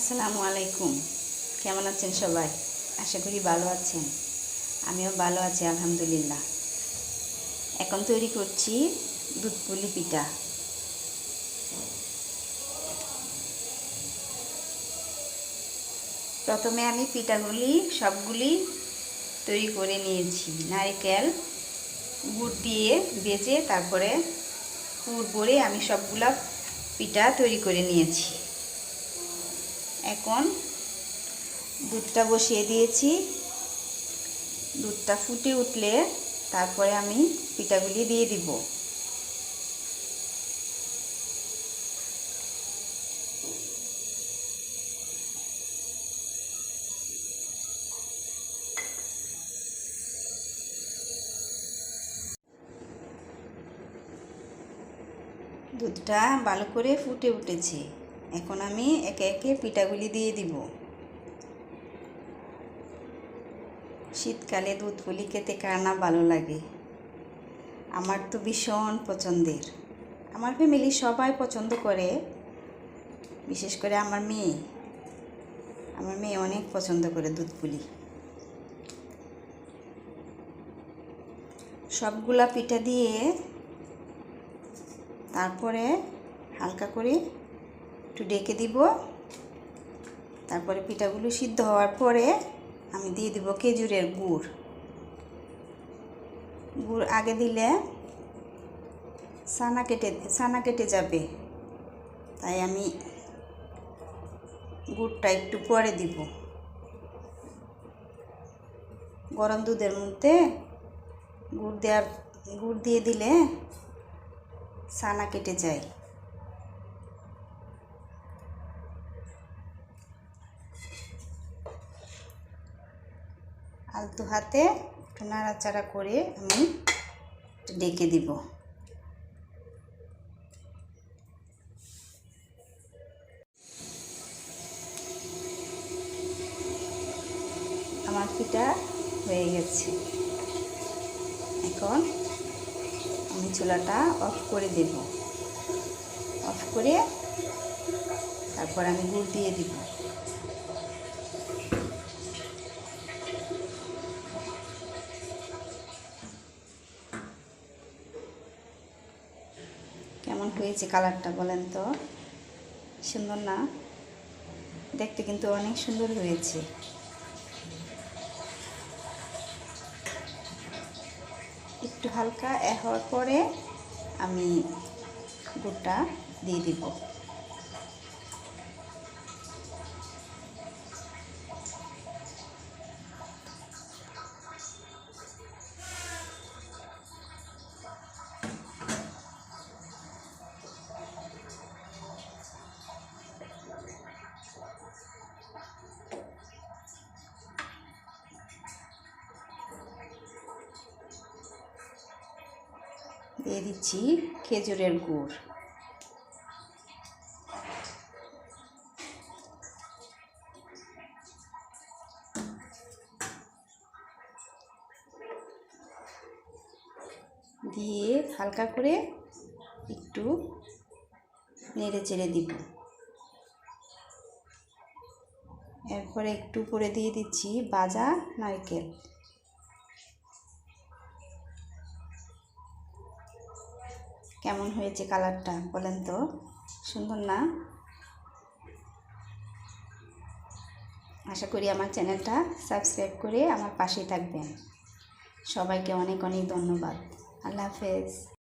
আসসালামু আলাইকুম। কেমন আছেন সবাই? আশা করি ভালো আছেন। আমিও ভালো আছি, আলহামদুলিল্লাহ। এখন তৈরি করছি দুধ পুলি পিঠা। প্রথমে আমি পিঠাগুলি, সবগুলি তৈরি করে নিয়েছি। নারিকেল, গুড় দিয়ে বেজে তারপরে পুর ভরে আমি সবগুলা পিঠা তৈরি করে নিয়েছি। এখন দুধটা বসিয়ে দিয়েছি। দুধটা ফুটে উঠলে তারপরে আমি পিঠাগুলি দিয়ে দিব। দুধটা ভালো করে ফুটে উঠেছে। এখন আমি একে একে পিঠাগুলি দিয়ে দিব। শীতকালে দুধ পুলি খেতে কার না ভালো লাগে? আমার তো ভীষণ পছন্দের। আমার ফ্যামিলি সবাই পছন্দ করে, বিশেষ করে আমার মেয়ে। আমার মেয়ে অনেক পছন্দ করে দুধ পুলি সবগুলা পিঠা দিয়ে তারপরে হালকা করে একটু ডেকে দিব। তারপরে পিঠাগুলো সিদ্ধ হওয়ার পরে আমি দিয়ে দিব খেজুরের গুড়। গুড় আগে দিলে ছানা কেটে ছানা কেটে যাবে। তাই আমি গুড়টা একটু পরে দিব। গরম দুধের মধ্যে গুড় দেওয়ার গুড় দিয়ে দিলে ছানা কেটে যায়। আলতু হাতে একটু নাড়াচাড়া করে আমি ডেকে দিব। আমার পিঠা হয়ে গেছে। এখন আমি চুলাটা অফ করে দেব। অফ করে তারপর আমি গুড় দিয়ে দিব কেমন হয়েছে কালারটা বলেন তো? সুন্দর না? দেখতে কিন্তু অনেক সুন্দর হয়েছে। একটু হালকা এ হওয়ার পরে আমি গুড়টা দিয়ে দিব। দিয়ে দিচ্ছি খেজুরের গুড়। দিয়ে হালকা করে একটু নেড়ে চেড়ে দিব। এরপরে একটু করে দিয়ে দিচ্ছি বাজা নারকেল। কেমন হয়েছে কালারটা বলেন তো? সুন্দর না? আশা করি আমার চ্যানেলটা সাবস্ক্রাইব করে আমার পাশে থাকবেন। সবাইকে অনেক অনেক ধন্যবাদ। আল্লাহ হাফেজ।